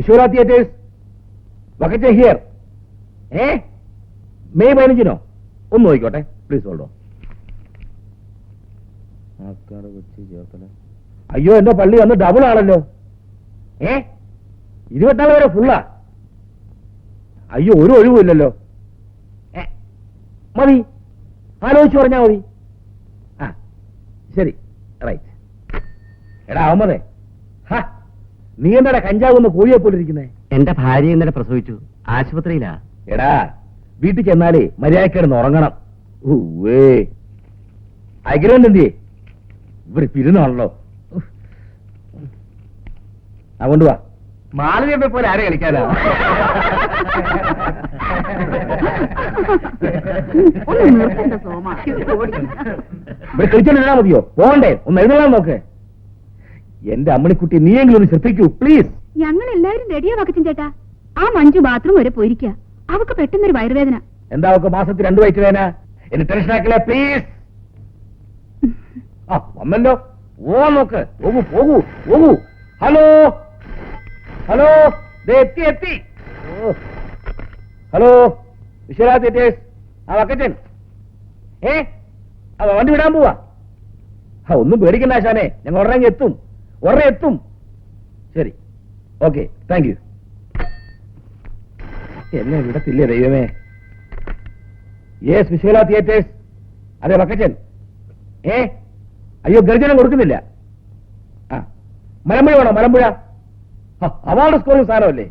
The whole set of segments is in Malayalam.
വിശ്വരാ തിയേറ്റേഴ്സ് വക്കറ്റ് ഹിയർ ഏ മെയ് പതിനഞ്ചിനോ ഒന്ന് നോക്കിക്കോട്ടെ. പ്ലീസ് ഹോൾഡോ അയ്യോ എന്റെ പള്ളി വന്ന് ഡബിൾ ആണല്ലോ. ഏ? ഇരുപത്തിനാല് വരെ ഫുള്ളാ അയ്യോ ഒരു ഒഴിവുമില്ലല്ലോ മതി. ആലോചിച്ച് പറഞ്ഞാ മതി. ആ ശരി. റൈറ്റ് എടാ അഹമ്മദേ ഹാ. നീ എന്താടാ കഞ്ചാവെന്ന് കോഴിയെ പോലിരിക്കുന്നേ എന്റെ ഭാര്യ ഇന്നലെ പ്രസവിച്ചു. ആശുപത്രിയിലാ. എടാ വീട്ടിൽ ചെന്നാലേ മര്യാദക്കിടന്ന് ഉറങ്ങണം. അഗ്രഹം എന്തിയേ? ഇവിടെ പിരുന്നാണല്ലോ അതുകൊണ്ട് വാ. മാലിനെ പോലെ ആരെ കളിക്കാനാ? ഇവിടെ കളിച്ചോണ്ടിരുന്നാ മതിയോ? പോകണ്ടേ ഒന്ന് എഴുതാൻ നോക്ക്. എന്റെ അമ്മണിക്കുട്ടി നീയെങ്കിലും ഒന്ന് ശ്രദ്ധിക്കൂ പ്ലീസ് ഞങ്ങൾ എല്ലാവരും റെഡിയാ വക്കച്ചൻ ചേട്ടാ. ആ മഞ്ജു ബാത്റൂം വരെ പോയിരിക്കുക അവക്ക് പെട്ടെന്നൊരു വയറുവേദന. എന്താ അവക്ക് മാസത്തിൽ രണ്ടു വയറ്റ് വേന എന്നെ ടെൻഷൻ ആക്കില്ല പ്ലീസ് ആ വന്നല്ലോ. ഓ നോക്ക്. പോകൂ പോകൂ പോകൂ. ഹലോ? ഹലോ? എത്തി എത്തി. ഹലോ? വിശ്വനാ തിയേറ്റേഴ്സ് ആ വക്കച്ചൻ. ഏ? ആ വണ്ടി വിടാൻ പോവാ. ഒന്നും പേടിക്കണ്ട ആശാനെ. ഞങ്ങൾ ഉടനെ എത്തും. ഉടനെ എത്തും ശരി. ഓക്കെ. താങ്ക് യു എന്നെ വിടത്തില്ലേ ദൈവമേ? യേസ് വിശ്വല തിയേറ്റേഴ്സ് അതെ വക്കച്ചൻ. ഏ? അയ്യോ ഗർജനം കൊടുക്കുന്നില്ല. ആ. മലമ്പുഴ വേണോ? മലമ്പുഴ. അവാർഡ് സ്കോറിംഗ് സാധനമല്ലേ?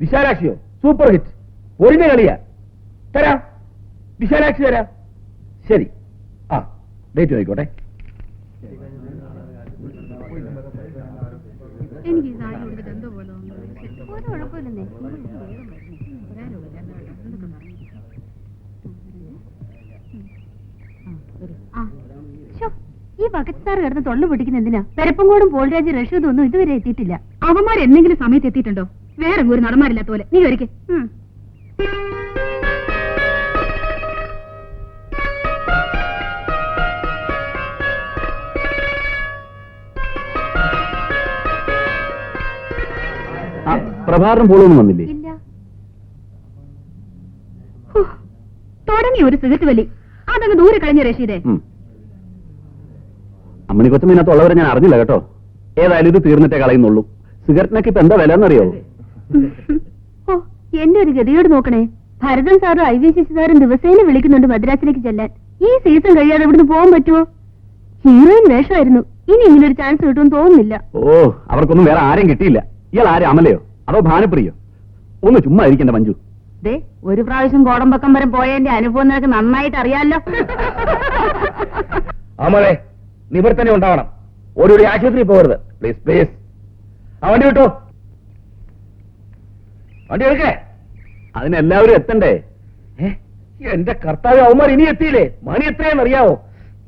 വിശാലാക്ഷിയോ? സൂപ്പർ ഹിറ്റ് ഒഴിഞ്ഞ കളിയാ. തരാ. വിശാലാക്ഷി തരാ ശരി. ആ ഡേറ്റ് നോക്കിക്കോട്ടെ എനിക്ക് സാരി കൊടുത്തിട്ട് എന്തോ പോലെ. ഒരു കുഴപ്പമില്ലെന്നേ ഈ ബക്കറ്റ് സാർ കിടന്ന് തൊള്ളു പൊട്ടിക്കുന്ന എന്തിനാ? പെരപ്പങ്കോടും പോൾരാജ് റഷീദും ഒന്നും ഇതുവരെ എത്തിയിട്ടില്ല. അവന്മാർ എന്തെങ്കിലും സമയത്ത് എത്തിയിട്ടുണ്ടോ? വേറെ ഒരു നടന്മാരില്ലാത്ത പോലെ. നീ ഒരിക്കൽ പ്രഭാകരൻ പോളൊന്നും വന്നില്ലേ? ഇല്ല. തുടങ്ങി ഒരു സിഗരറ്റ് വലി. അതങ്ങ് ദൂരെ കളഞ്ഞ റഷീദേ അമ്മണി കൊച്ചമ്മീനകത്ത് ഉള്ളവരെ ഞാൻ അറിഞ്ഞില്ല കേട്ടോ. ഏതായാലും ഇത് തീർന്നിട്ടേ കളയുന്നുള്ളൂ. സിഗരറ്റിനൊക്കെ ഇപ്പൊ എന്താ വില എന്നറിയോ ഓ എന്റെ ഒരു ഗതിയോട് നോക്കണേ. ഭരതൻ സാറും ഐ വി ശശി സാറും ദിവസേന വിളിക്കുന്നുണ്ട് മദ്രാസിലേക്ക് ചെല്ലാൻ. ഈ സീസൺ കഴിയാതെ ഇവിടുന്ന് പോകാൻ പറ്റുമോ? ഹീറോയിൻ വേഷമായിരുന്നു. ഇനി ഇങ്ങനെ ഒരു ചാൻസ് കിട്ടുമെന്ന് തോന്നുന്നില്ല. ഓ അവർക്കൊന്നും വേറെ ആരും കിട്ടിയില്ല. ഇയാൾ ആരും? അമലയോ? അതോ ഭാനപ്രിയ? ഒന്ന് ചുമ്മാ ഇരിക്കണ്ട മഞ്ജു. ദേ ഒരു പ്രാവശ്യം കോടമ്പക്കം വരെ പോയതിന്റെ അനുഭവം നിനക്ക് നന്നായിട്ട് അറിയാലോ. അമ്മേ നീ ഇവിടെ ഉണ്ടാവണം. ഒരു ആശുപത്രി പോകരുത്. പ്ലീസ് പ്ലീസ് ആ വണ്ടി വിട്ടോ. വണ്ടി എടുക്കേ. അതിനെല്ലാവരും എത്തണ്ടേ? എന്റെ കർത്താവ് അവന്മാർ ഇനി എത്തിയില്ലേ? മണി എത്രയാണെന്ന് അറിയാവോ?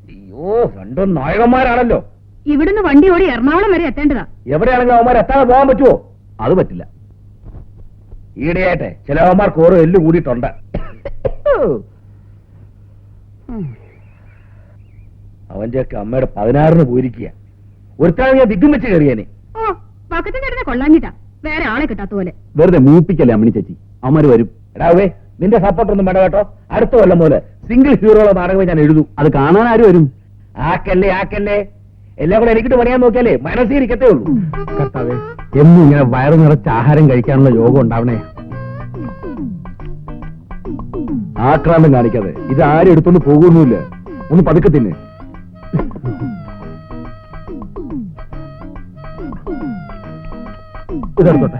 അയ്യോ രണ്ടും നായകന്മാരാണല്ലോ. ഇവിടുന്ന് വണ്ടി ഓടി എറണാകുളം വരെ എത്തേണ്ടതാ. എവിടെയാണെങ്കിലും അവന്മാർ എത്താതെ പോകാൻ പറ്റുമോ അത് പറ്റില്ല. ഈടെയായിട്ടെ ചിലവന്മാർ കോറ് ഓരോ എല്ല് കൂടിയിട്ടുണ്ട്. അവന്റെയൊക്കെ അമ്മയുടെ പതിനാറിന് പോയിരിക്കുക. ഒരുത്താണ് ഞാൻ ദിഗ്ഗം വെച്ച് കയറിയാനെ. ഓ പക്കത്തെ ചേട്ടനെ കൊള്ളാഞ്ഞിട്ടാ. വേറെ ആളെ കിട്ടാത്ത പോലെ. വെറുതെ മൂപ്പിക്കല്ലേ അമ്മണി ചേച്ചി? അമ്മര് വരും. എടാവേ നിന്റെ സപ്പോർട്ട് ഒന്നും വേണ്ട കേട്ടോ. അടുത്ത കൊല്ലം പോലെ സിംഗിൾ ഹീറോയുടെ നാടകമേ ഞാൻ എഴുതും. അത് കാണാൻ ആര് വരും? ആക്കല്ലേ ആക്കല്ലേ. എല്ലാം കൂടെ എനിക്കിട്ട് പണിയാൻ നോക്കിയാലേ മനസ്സിൽ ഇരിക്കത്തേ ഉള്ളൂ കർത്താവേ എന്നും ഇങ്ങനെ വയറു നിറച്ച് ആഹാരം കഴിക്കാനുള്ള യോഗം ഉണ്ടാവണേ. ആക്രാന്തം കാണിക്കാതെ. ഇത് ആരും എടുത്തൊന്ന് പോകുന്നില്ല ഒന്ന് പതുക്കെ തിന്നെ. ഇതെടുത്തോട്ടെ.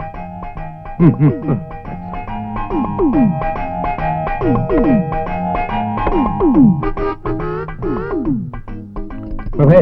പ്രഭേ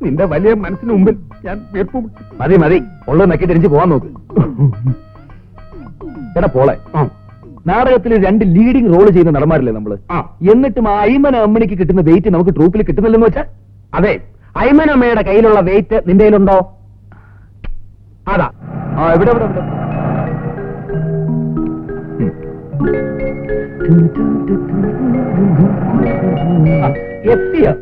നിന്റെ വലിയ മനസ്സിന് മുമ്പിൽ ഞാൻ വീർപ്പുമുട്ടി മതി മതി. ഉള്ളത് നക്കി തിരിച്ചു പോവാൻ നോക്ക്. എടാ പോളെ നാടകത്തിൽ രണ്ട് ലീഡിംഗ് റോൾ ചെയ്യുന്ന നടന്മാരില്ലേ നമ്മൾ? ആ. എന്നിട്ടും ആ അയ്മന അമ്മണിക്ക് കിട്ടുന്ന വെയിറ്റ് നമുക്ക് ട്രൂപ്പിൽ കിട്ടുന്നില്ലെന്ന് വെച്ചാ? അതെ. അയ്മനമ്മയുടെ കയ്യിലുള്ള വെയിറ്റ് നിന്റെ കയ്യിലുണ്ടോ? അതാ. ആ എവിടെ എവിടെ എത്തിയോ?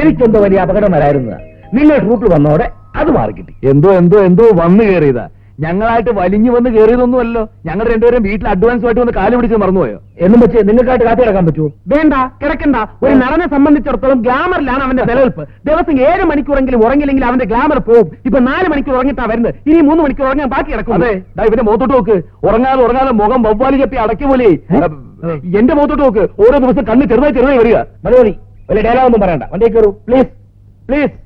എനിക്കെന്തോ വലിയ അപകടം വരായിരുന്നതാ നിങ്ങൾ റൂട്ടിൽ വന്നോടെ അത് മാറി കിട്ടി എന്തോ എന്തോ എന്തോ വന്നു കയറിയതാ. ഞങ്ങളായിട്ട് വലിഞ്ഞു വന്ന് കയറിയതൊന്നുമല്ലോ ഞങ്ങൾ രണ്ടുപേരും വീട്ടിൽ അഡ്വാൻസ് ആയിട്ട് വന്ന് കാലു പിടിച്ച് മറന്നുപോയോ? എന്നും വെച്ച് നിങ്ങൾക്കായിട്ട് കാത്തി കിടക്കാൻ പറ്റുമോ? വേണ്ട കിടക്കണ്ട. ഒരു നടനെ സംബന്ധിച്ചിടത്തോളം ഗ്ലാമറിലാണ് അവന്റെ നിലനിൽപ്പ്. ദിവസം ഏഴ് മണിക്കൂറെങ്കിലും ഉറങ്ങില്ലെങ്കിൽ അവന്റെ ഗ്ലാമർ പോവും. ഇപ്പൊ നാല് മണിക്കൂർ ഉറങ്ങിട്ടാ വരുന്നത്. ഇനി മൂന്ന് മണിക്കൂർ ഉറങ്ങാൻ ബാക്കി കിടക്കും അതെ ഇവന്റെ മുഖത്തോട്ട് നോക്ക്. ഉറങ്ങാതെ ഉറങ്ങാതെ മുഖം വവ്വാലി ചപ്പി അടക്കി പോലെ. എന്റെ മുഖത്തോട്ട് നോക്ക്. ഓരോ ദിവസം കണ്ണ് ചെറുതായി ചെറുതായി വരിക. മലയാളി വലിയ ഡയലോഗ് ഒന്നും പറയണ്ട. വണ്ടി കയറൂ. പ്ലീസ് പ്ലീസ്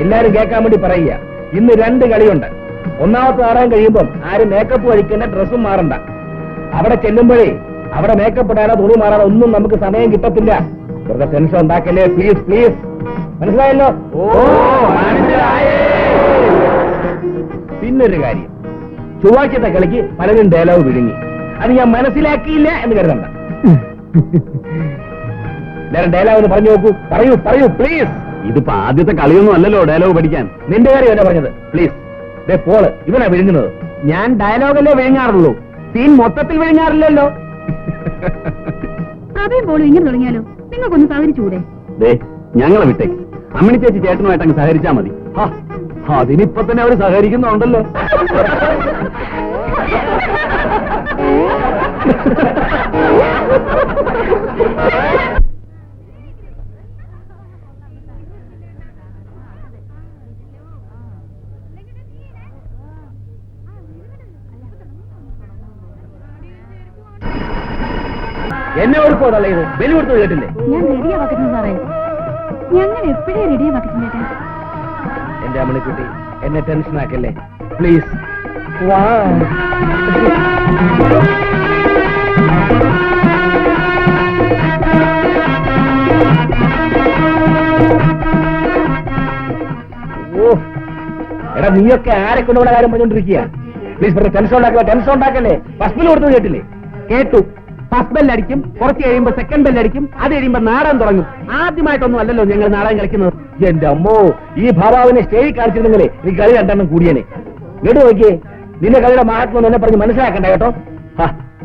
എല്ലാരും കേൾക്കാൻ വേണ്ടി പറയുക. ഇന്ന് രണ്ട് കളിയുണ്ട്. ഒന്നാമത്തെ ആറാൻ കഴിയുമ്പം ആരും മേക്കപ്പ് കഴിക്കേണ്ട ഡ്രസ്സും മാറണ്ട. അവിടെ ചെല്ലുമ്പോഴേ അവിടെ മേക്കപ്പ് ഇടാനോ തുണി മാറാനോ ഒന്നും നമുക്ക് സമയം കിട്ടത്തില്ല. വെറുതെ ടെൻഷൻ ഉണ്ടാക്കല്ലേ? പ്ലീസ് പ്ലീസ് മനസ്സിലായല്ലോ? ഓ പിന്നൊരു കാര്യം. ചൊവ്വാഴ്ചത്തെ കളിക്ക് പലരും ഡയലോഗ് വിഴുങ്ങി. അത് ഞാൻ മനസ്സിലാക്കിയില്ല എന്ന് കരുതണ്ട. ഞാൻ ഡയലോഗ് ഒന്ന് പറഞ്ഞു നോക്കൂ. പറയൂ പറയൂ പ്ലീസ് ഇതിപ്പോ ആദ്യത്തെ കളിയൊന്നും അല്ലല്ലോ ഡയലോഗ് പഠിക്കാൻ. നിന്റെ കാര്യം എന്നാ പറഞ്ഞത്? പ്ലീസ് ദേ പോൾ ഇവനാ വിഴുങ്ങുന്നത്. ഞാൻ ഡയലോഗല്ലേ വിഴുങ്ങാറുള്ളൂ? സീൻ മൊത്തത്തിൽ വിഴുങ്ങാറില്ലല്ലോ. അതേ പോലെ ഇങ്ങനെ തുടങ്ങിയാലോ? നിങ്ങൾക്കൊന്ന് സഹകരിച്ചുകൂടെ? ദേ ഞങ്ങളെ വിട്ടേക്ക്. അമ്മിണി ചേച്ചി ചേട്ടനുമായിട്ട് അങ്ങ് സഹകരിച്ചാ മതി. അതിനിപ്പൊ തന്നെ അവർ സഹകരിക്കുന്നുണ്ടല്ലോ. ഓടിപ്പോതല്ലേ ഇത്? ബലി കൊടുത്തത് കേട്ടില്ലേ? ഞാൻ റെഡിയാവാക്കുന്നു സാറേ. ഞങ്ങൾ എപ്പോഴേ റെഡിയാ എന്റെ അമ്മണിക്കുട്ടി എന്നെ ടെൻഷൻ ആക്കല്ലേ? പ്ലീസ് എടാ നീയൊക്കെ ആരെ കൊണ്ടുപോണ കാര്യം പറഞ്ഞോണ്ടിരിക്കുക പ്ലീസ് പറഞ്ഞ ടെൻഷൻ ഉണ്ടാക്കുക ടെൻഷൻ ഉണ്ടാക്കല്ലേ? ഫസ്റ്റ് കൊടുത്തത് കേട്ടില്ലേ? കേട്ടു. ഫസ്റ്റ് ബെല്ലടിക്കും കുറച്ച് കഴിയുമ്പോ സെക്കൻഡ് ബെല്ലടിക്കും അത് കഴിയുമ്പോ നാടൻ തുടങ്ങും. ആദ്യമായിട്ടൊന്നും അല്ലല്ലോ ഞങ്ങൾ നാടൻ കളിക്കുന്നത്. എന്റെ അമ്മോ ഈ ഭാവാവിനെ സ്റ്റേജിൽ കാണിച്ചിരുന്നെങ്കിലേ ഈ കളി രണ്ടെണ്ണം കൂടിയനെ. വീട് നോക്കിയേ നിന്റെ കളിയുടെ മഹാത്മം എന്നെ പറഞ്ഞ് മനസ്സിലാക്കണ്ട കേട്ടോ.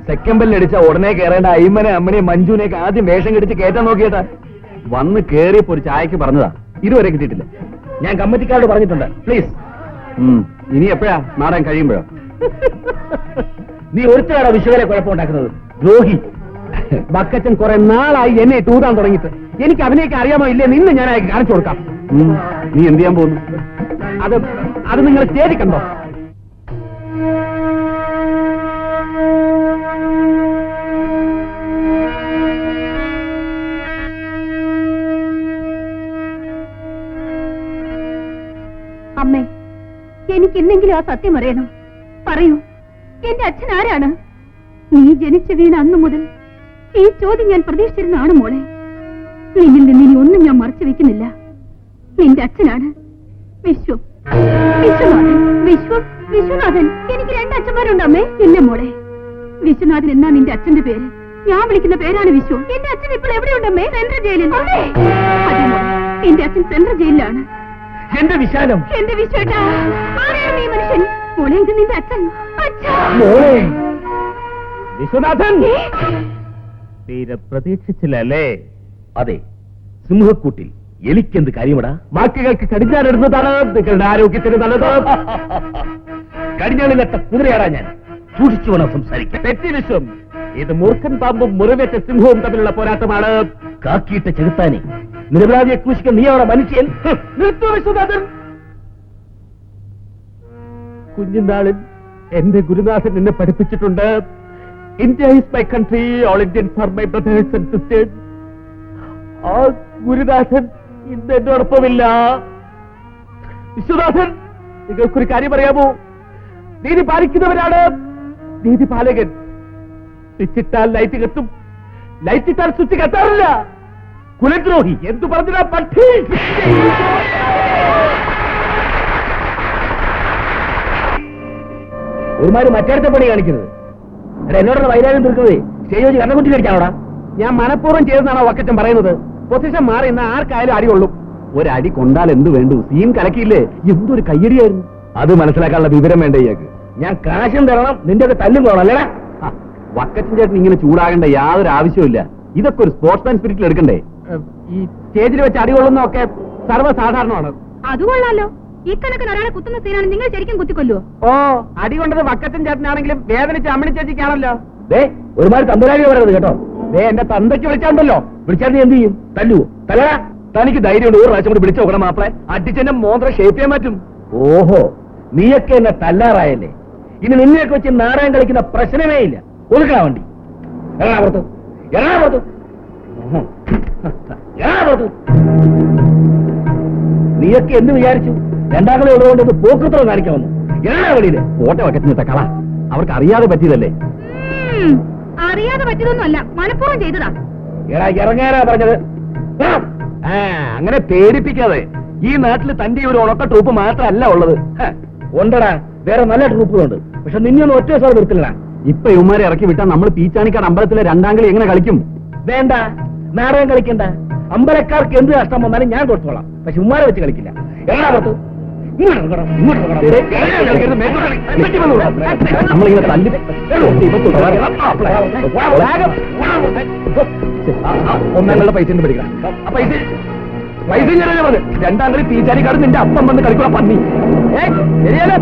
സെക്കൻഡ് ബെല്ലടിച്ച ഉടനെ കയറേണ്ട അയ്മനെ അമ്മനെ മഞ്ജുനെയൊക്കെ ആദ്യം വേഷം കെടിച്ച് കയറ്റാൻ നോക്കിയേട്ടാ. വന്ന് കേറിയപ്പോ ഒരു ചായക്ക് പറഞ്ഞതാ. ഇതുവരെ കിട്ടിയിട്ടില്ല. ഞാൻ കമ്മിറ്റിക്കാരോട് പറഞ്ഞിട്ടുണ്ട്. പ്ലീസ് ഇനി എപ്പോഴാ നാടാൻ കഴിയുമ്പോഴോ? നീ ഒരുത്തരാണ് വിഷുവിലെ കുഴപ്പമുണ്ടാക്കുന്നത് ദ്രോഹി. ബക്കച്ചൻ കുറെ നാളായി എന്നെ ടൂതാൻ തുടങ്ങിയിട്ട്. എനിക്ക് അതിനെയൊക്കെ അറിയാമോ ഇല്ലേ? നിന്ന് ഞാൻ അയക്ക് കാണിച്ചു കൊടുക്കാം. നീ എന്ത് ചെയ്യാൻ പോകുന്നു? അത് അത് നിങ്ങൾ സ്റ്റേജിൽ കണ്ടോ അമ്മേ എനിക്ക് ഇന്നെങ്കിലും ആ സത്യം അറിയണം. പറയൂ. എന്റെ അച്ഛൻ ആരാണ്? നീ ജനിച്ച വീണ അന്നു മുതൽ ഈ ചോദ്യം ഞാൻ പ്രതീക്ഷിച്ചിരുന്നാണ് മോളെ. നിന്നിൽ നിന്ന് ഇനി ഒന്നും ഞാൻ മറച്ചു വെക്കുന്നില്ല. നിന്റെ അച്ഛനാണ് വിശ്വം. വിശ്വനാഥൻ. വിശ്വം. വിശ്വനാഥൻ. എനിക്ക് രണ്ട് ഇല്ല മോളെ. വിശ്വനാഥൻ എന്നാ നിന്റെ അച്ഛന്റെ പേര്? ഞാൻ വിളിക്കുന്ന പേരാണ് വിശ്വം. എന്റെ അച്ഛൻ ഇപ്പോൾ എവിടെയുണ്ടമ്മേ സെൻട്രൽ ജയിലിൽ. അതെ എന്റെ അച്ഛൻ സെൻട്രൽ ജയിലിലാണ്. എന്റെ വിശാലം. എന്റെ വിശ്വേട്ടാ. ആരാണ് ഈ മനുഷ്യൻ? മോളെ ഇത് നിന്റെ അച്ഛൻ. അച്ഛാ! മോളെ! വിശ്വനാഥൻ? തീരെ പ്രതീക്ഷിച്ചില്ലല്ലേ? അതെ സിംഹക്കൂട്ടിൽ എലിക്കെന്ത് കാര്യമടാ? ബാക്കികൾക്ക് കടിഞ്ഞാനിടുന്നതാണ് നിങ്ങളുടെ ആരോഗ്യത്തിന് നല്ലത്. കടിഞ്ഞാളിലെത്ത കുതിരയാടാ ഞാൻ. സൂക്ഷിച്ചു വേണം സംസാരിക്കാൻ. തെറ്റി വിശ്വം. ഇത് മൂർഖൻ പാമ്പും മുറിവേറ്റ സിംഹവും തമ്മിലുള്ള പോരാട്ടമാണ്. കാക്കിയിട്ട ചെറുത്താനെ നിരപരാധിയെ ക്രൂശിക്കാൻ നീ അവിടെ മനുഷ്യൻ നിർത്തൂ വിശ്വനാഥൻ. കുഞ്ഞുനാളിൽ എന്റെ ഗുരുനാഥൻ എന്നെ പഠിപ്പിച്ചിട്ടുണ്ട്. India is my country all Indians are my brothers and sisters ആ ഗുരുദാസൻ ഇന്ന് എന്നോടൊപ്പമില്ല വിശ്വദാസൻ നിങ്ങൾക്കൊരു കാര്യം പറയാമോ? നീതി പാലിക്കുന്നവരാണ്. നീതി പാലകൻ. സ്വിച്ചിട്ടാൽ ലൈറ്റ് കത്തും. ലൈറ്റ് ഇട്ടാൽ സ്വിച്ച് കത്താറില്ല. കുലദ്രോഹി എന്തു പറഞ്ഞാ പട്ടി? ഒരുമാര് മറ്റേടത്തെ പണി കാണിക്കുന്നത്. എന്നോടുള്ള വൈരാഗ്യം തീർക്കുന്നത് സ്റ്റേജ് കണ്ണക്കുറ്റി കഴിക്കാവടാ ഞാൻ മനഃപൂർവം ചെയ്തെന്നാണോ വക്കച്ചൻ പറയുന്നത്. പൊസിഷൻ മാറി എന്നാൽ ആർക്കായാലും അടി കൊള്ളും ഒരടി കൊണ്ടാൽ എന്ത് വേണ്ടു? സീൻ കലക്കിയില്ലേ? എന്തൊരു കയ്യടിയായിരുന്നു. അത് മനസ്സിലാക്കാനുള്ള വിവരം വേണ്ട ഇയാൾക്ക്? ഞാൻ കാശും തരണം നിന്റെ ഒക്കെ തല്ലും കൊള്ളണം അല്ലേടാ? വക്കറ്റും വക്കച്ചൻ ചേട്ടൻ ഇങ്ങനെ ചൂടാകേണ്ട യാതൊരു ആവശ്യമില്ല ഇതൊക്കെ ഒരു സ്പോർട്സ്മാൻ സ്പിരിറ്റിൽ എടുക്കണ്ടേ? ഈ സ്റ്റേജിൽ വെച്ച് അടി കൊള്ളുന്നൊക്കെ സർവസാധാരണമാണ്. അത് കൊള്ളാലോ. ഇക്കണക്കിന് ഒരാളെ കുത്തുന്ന സീനാണ് നിങ്ങൾ ശരിക്കും കുത്തിക്കൊല്ലുവോ? ഓ അടി കൊണ്ടത് വക്കച്ചൻ ചേട്ടനാണെങ്കിലും വേദനിച്ച് അമ്മണി ചേച്ചിക്കാണല്ലോ ദേ ഒരുമാതിരി തമ്പുരാലി പറയരുത് കേട്ടോ. ദേ എന്റെ തന്തയ്ക്ക് വിളിച്ചാണ്ടല്ലോ. വിളിച്ചാൽ നീ എന്ത് ചെയ്യും? തല്ലുവോ? തലടാ തനിക്ക് ധൈര്യമുണ്ട്. ഒരു പ്രാവശ്യം കൂടി വിളിച്ചു നോക്കണം മാപ്പിളെ. അടിച്ചെന്നെ മോന്ത്ര ഷേപ്പ് ചെയ്യാൻ പറ്റും. ഓഹോ നീയൊക്കെ എന്നെ തല്ലാറായല്ലേ. ഇനി നിന്നെയൊക്കെ വെച്ച് നാടകം കളിക്കുന്ന പ്രശ്നമേ ഇല്ല. ഒതുക്കണ വണ്ടി. എറണാകുളത്ത് എറണാകുളത്ത് എറണാകുളത്ത് നീയൊക്കെ എന്ത് വിചാരിച്ചു? രണ്ടാകളെ ഉള്ളതുകൊണ്ട് ഇത് പോക്കൃത്രം കാണിക്കാൻ വന്നു വഴിയിൽ ഓട്ട വക്കത്തിന് കള. അവർക്ക് അറിയാതെ പറ്റിയതല്ലേ അറിയാതെ പറ്റിയതൊന്നും അല്ല മനഃപൂർവം ചെയ്തതാ. എടാ ഇറങ്ങാനാ പറഞ്ഞത്. ആ, അങ്ങനെ പേടിപ്പിക്കാതെ. ഈ നാട്ടിൽ തന്റെ ഒരു ഉണക്ക ട്രൂപ്പ് മാത്രമല്ല ഉള്ളത്. ഉണ്ടടാ വേറെ നല്ല ട്രൂപ്പുകളുണ്ട് പക്ഷെ നിന്നെ ഒന്ന് ഒറ്റ സാർ നിർത്തില്ലടാ. ഇപ്പൊ ഇവന്മാരെ ഇറക്കി വിട്ടാൽ നമ്മൾ പീച്ചാണിക്കാർ അമ്പലത്തിലെ രണ്ടാം കളി എങ്ങനെ കളിക്കും? വേണ്ട നാടകം കളിക്കണ്ട. അമ്പലക്കാർക്ക് എന്ത് നഷ്ടം വന്നാലും ഞാൻ കൊടുത്തോളാം. പക്ഷെ ഉമ്മാരെ വെച്ച് കളിക്കില്ല. എല്ലാ ഇങ്ങോട്ട് നമ്മളിങ്ങനെ തല്ലി ഒന്നാം പൈസ പഠിക്കണം ആ പൈസ പൈസ ഞാൻ പറഞ്ഞു രണ്ടാം കളി പീച്ചാനിക്കാട് നിന്റെ അപ്പം വന്ന് കളിക്കുള്ള പന്നി. ഏ ശരിയല്ലേ?